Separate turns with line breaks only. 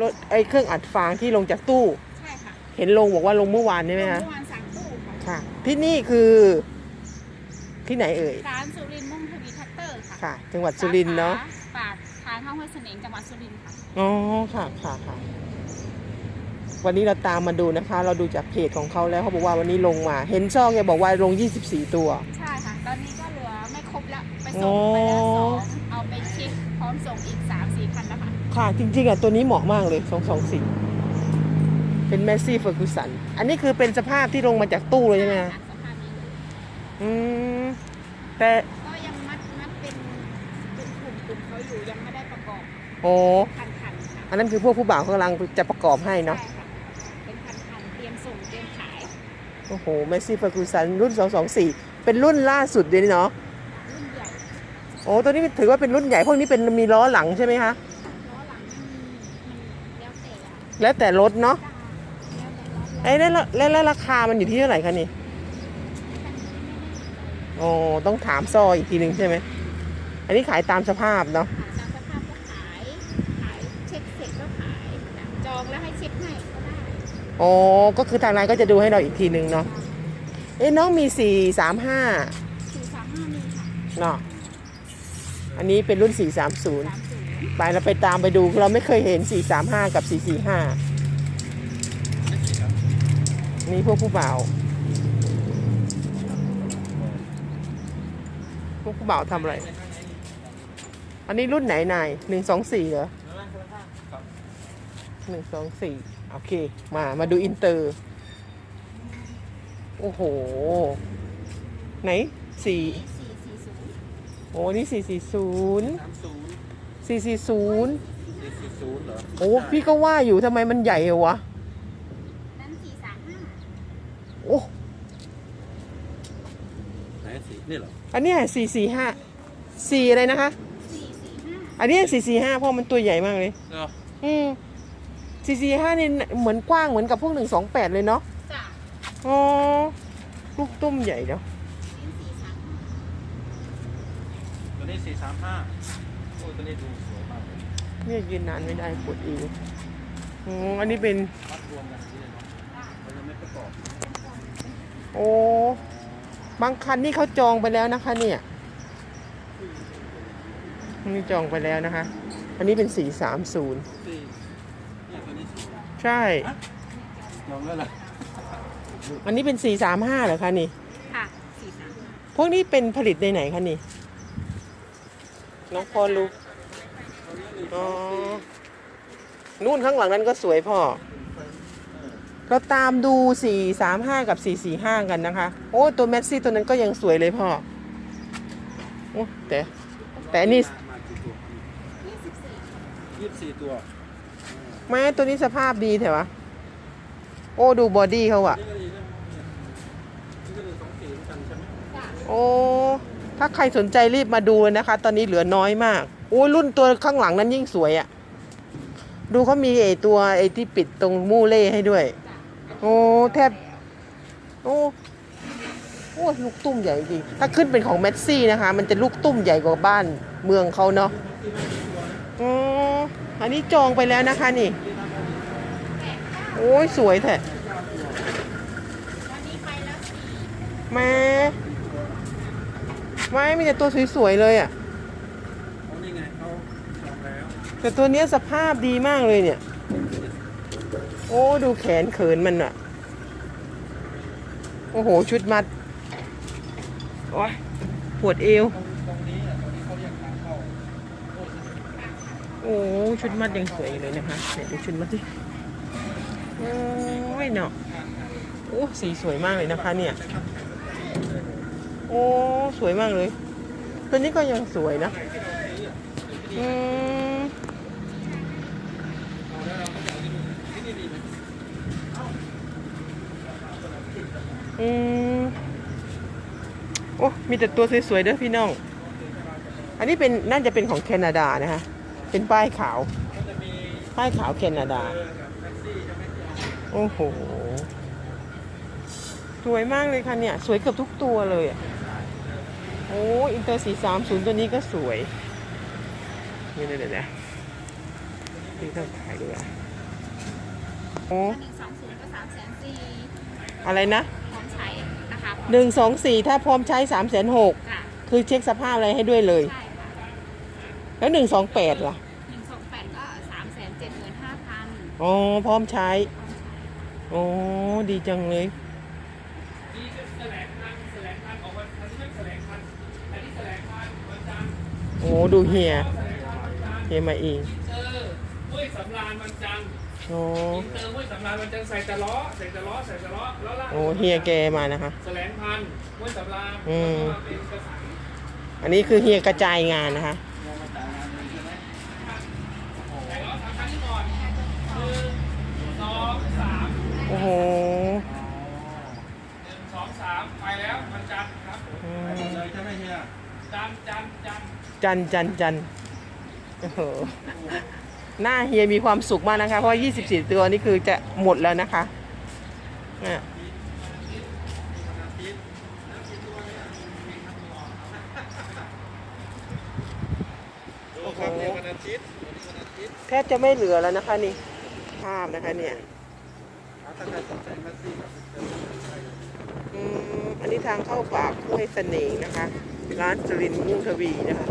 รถไอ้เครื่องอัดฟางที่ลงจากตู้
ใช่ค่ะ
เห็นลงบอกว่าลงเมื่อวานใช่ไหมคะ
เมื่อวานสั่งตู้ค่ะ
ค่ะ ที่นี่คือที่ไหนเอ่ย
ร้านสุรินทร์มุ่งทวีแท็กเตอร์ค่ะ
ค่ะ จังหวัดสุรินทร์เนาะ
ปากทางเข้าห้วยเสน่ห์จังหวัดสุรินทร์ค่ะ
อ๋อค่ะค่ะค่ะวันนี้เราตามมาดูนะคะ เราดูจากเพจของเขาแล้วเขาบอกว่าวันนี้ลงมา เห็นช่องแกบอกว่าลง 24 ตัว
ใช่ค่ะ ตอนนี้ก็เหลือไม่ครบแล้ว ไป
โอ้
ส่งไปแล้วสองเอาไปเช็คพร้อมส่งอีกสาม สี่คันแล้วค่ะ
ค่ะจริงๆอะตัวนี้เหมาะมากเลย224เป็นแมสซี่เฟอร์กูสัน อันนี้คือเป็นสภาพที่ลงมาจากตู้เลยใช่ไหมคะ
สภาพนี้เลย
อืมแต่
ก็ยังมัดมัดเป็นเป็นกลุ่มกลุ่มเขาอยู่ยังไม่ได้ประกอบ
โอ้
คันคันๆค่ะ
อันนั้นคือพวกผู้บ่าวเขากำลังจะประกอบให้เนาะ
ใช่ค่ะเป็นคันคันๆเตรียมส่งเตรียมขาย
โอ้โหแมสซี่เฟอร์กูสันรุ่น224เป็นรุ่นล่าสุดเลยเนาะ
รุ่นใหญ่
โอ้ตัวนี้ถือว่าเป็นรุ่นใหญ่พวกนี้เป็นมีล้อหลังใช่ไหมคะ
ล้อหลังมันมัน แล้วแต่อะ
แล้วแต่รถเนาะ
จ้าแล้วแต่ล้อ
ไอ้แล้วแล้วแล้วราคามันอยู่ที่เท่าไหร่คะนี่โอ้ต้องถามซอยอีกทีหนึ่งใช่ไหม อันนี้ขายตามสภาพเนาะ
ตามสภาพก็ขาย ขายเช็คเสร็จก็ขายจองแล้วให้เช็คให้ก็ได้
โอ้ก็คือทางร้านก็จะดูให้เราอีกทีหนึ่งเนาะเอ้น้องมีสี่สามห้า
สี่สามห้ามีค่ะ
เนาะอันนี้เป็นรุ่นสี่สามศูนย์
สามศูนย์
ไปเราไปตามไปดูเราไม่เคยเห็นสี่สามห้ากับสี่สี่ห้านี่พวกผู้บ่าวพวกผู้บ่าวทำอะไร อันนี้รุ่นไหนนายหนึ่งสองสี่เหรอหนึ่งสองสี่โอเค มามาดูอินเตอร์ โอ้โห ไหนสี่โอ้นี่สี่สี่ศูนย์
สามศูนย์
สี่สี่ศูนย์
สี่สี่ศูนย์เหรอ
โอ้พี่ก็ว่าอยู่ทำไมมันใหญ่เหรอวะ
นั้นสี่สามห้า
โอ้
ไหนสีนี่เหรอ
อันเนี้สี่สี่ห้าสี่อะไรนะคะ
สี่สี่ห้า
อันเนี้สี่สี่ห้าเพราะมันตัวใหญ่มากเลย
เนาะ
อืมสี่สี่ห้านี่เหมือนกว้างเหมือนกับพวกหนึ่งสองแปดเลยเนาะ
จ้ะ
อ๋อลูกตุ้มใหญ่เนาะ
เป็นสี่สามห้า
ตัวนี้สี่สามห้าโอ้ย ตัวนี้ดูสวยมากเลย
เนี่ยยืนนานไม่ได้ปวดเอวอ๋ออันนี้เป็น
มัดรวมกันอย่างนี้เลยเนาะเรายังไม่ประกอบ
โอ้ บางคันนี่เขาจองไปแล้วนะคะ เนี่ย นี่จองไปแล้วนะคะ อันนี้เป็นสี่สามศูนย์
สี่เนี่ยตัวนี้สวย
ใช่
ลองแล้วล่ะ
อันนี้เป็นสี่สามห้าเหรอคะนี่
ค่ะสี่สามห้า
พวกนี้เป็นผลิตในไหนคะนี่ น้องพอรู้อ๋อนู่นข้างหลังนั้นก็สวยพ่อ เราตามดู 435 กับ 445 กันนะคะ โอ้ ตัวแม็กซี่ตัวนั้นก็ยังสวยเลยพ่อโอ้แต่แต่อันนี่
มากี่ตัว
ยี่สิบสี่
ยี่สิบสี่ตัว
แม้ตัวนี้สภาพดีแถวะ โอ้ ดูบอดี้เขาอะ
นี่ก็ดีนะเนี่ยนี่ก็เลยสองสีเหมือนกันใช่ไหม
จ้ะ
โอ้ ถ้าใครสนใจรีบมาดูนะคะ ตอนนี้เหลือน้อยมากโอ้รุ่นตัวข้างหลังนั้นยิ่งสวยอะดูเขามีไอตัวไอที่ปิดตรงมู่เล่ให้ด้วย โอ้แทบ โอ้โอ้ลูกตุ้มใหญ่จริง ถ้าขึ้นเป็นของแมสซี่นะคะ มันจะลูกตุ้มใหญ่กว่าบ้านเมืองเขาเนาะอ๋ออันนี้จองไปแล้วนะคะนี่ โอ้ยสวยแท้
วันนี้ ไปแล้วสี่
แม่ไม่มีแต่ตัวสวยๆเลยอะ่ะ
เอานี่ไงเขาลองแล้ว
แต่ตัวเนี้ยสภาพดีมากเลยเนี่ย โอ้ดูแขนเขินมันอะโอ้โหชุดมัดโอ้ยปวดเอว
ตรงตรงนี้อะตรงนี้เขาเรียกทางเข้าโอ้ย
โอ้ชุดมัดยังสวยอยู่เลยนะคะไหนดูชุดมัดสิโอ้ยเนาะโอ้สีสวยมากเลยนะคะเนี่ย โอ้สวยมากเลย ตัวนี้ก็ยังสวยนะอืมอืมโอ้มีแต่ตัวสวยๆเด้อพี่น้อง อันนี้เป็นน่าจะเป็นของแคนาดานะคะเป็นป้ายขาว ป้ายขาวแคนาดา โอ้โห สวยมากเลยค่ะเนี่ย สวยเกือบทุกตัวเลยอะ โอ้อินเตอร์สี่สามศูนย์ตัวนี้ก็สวยนี่เดี๋ยวเดี๋ยวเดี๋ยวนี่ต้องถ่ายด้วยอะโอ้
หนึ่งสองศูนย์ก็สามแสนสี่
อะไรนะ
พร้อมใช้นะคะ
หนึ่งสองสี่ถ้าพร้อมใช้สามแสนหก
ค่ะ
คือเช็คสภาพอะไรให้ด้วยเลย
ใช่ค่ะ
แล้วหนึ่งสองแปดล่ะ
หนึ่งสองแปดก็สามแสนเจ็ดหมื่นห้าพัน
อ๋อพร้อมใช้
พร้อมใช้
โอ้ดีจังเลย
นี่คือแถลงพันแถลงพันออกวันอันนี้ไม่แถลงพันอันนี้แถลงพันวันจันทร์
โอ้ดูเฮีย
แถลงพันวันจันทร์
เฮียมาเอง
เจอห้วยสำราญวันจันทร์
โอ้
อินเตอร์ห้วยสำราญวันจันทร์ใส่ตะล้อใส่ตะล้อใส่ตะล้อแล้วล่ะ
โอ้เฮียแกมานะคะ
แถลงพันห้วยสำราญ
อืม
แล้วก็มาเป็นกระสัง
อันนี้คือเฮียกระจายงานนะคะ
ใส่ล้อสามคันนี้ก่อนหนึ่งสองสาม
โอ้โห
หนึ่งสองสามไปแล้ววันจันทร์ครับ
อืม
เลยใช่ไหมเฮีย
จันทร์จันทร์จันทร์
จันจันจันโอ้โหหน้าเฮียมีความสุขมากนะคะ เพราะว่า24 ตัวนี่คือจะหมดแล้วนะคะเนี่ย
ดูครับเฮียวันอาทิตย์วันนี้วันอาทิตย์
แทบจะไม่เหลือแล้วนะคะนี่ ภาพนะคะเนี่ย
เอาถ้าใครสนใจมาซี่ครับเชิญได้เลย
อืมอันนี้ทางเข้าปากห้วยเสน่ห์นะคะ ร้านจรินมุ่งทวีนะคะ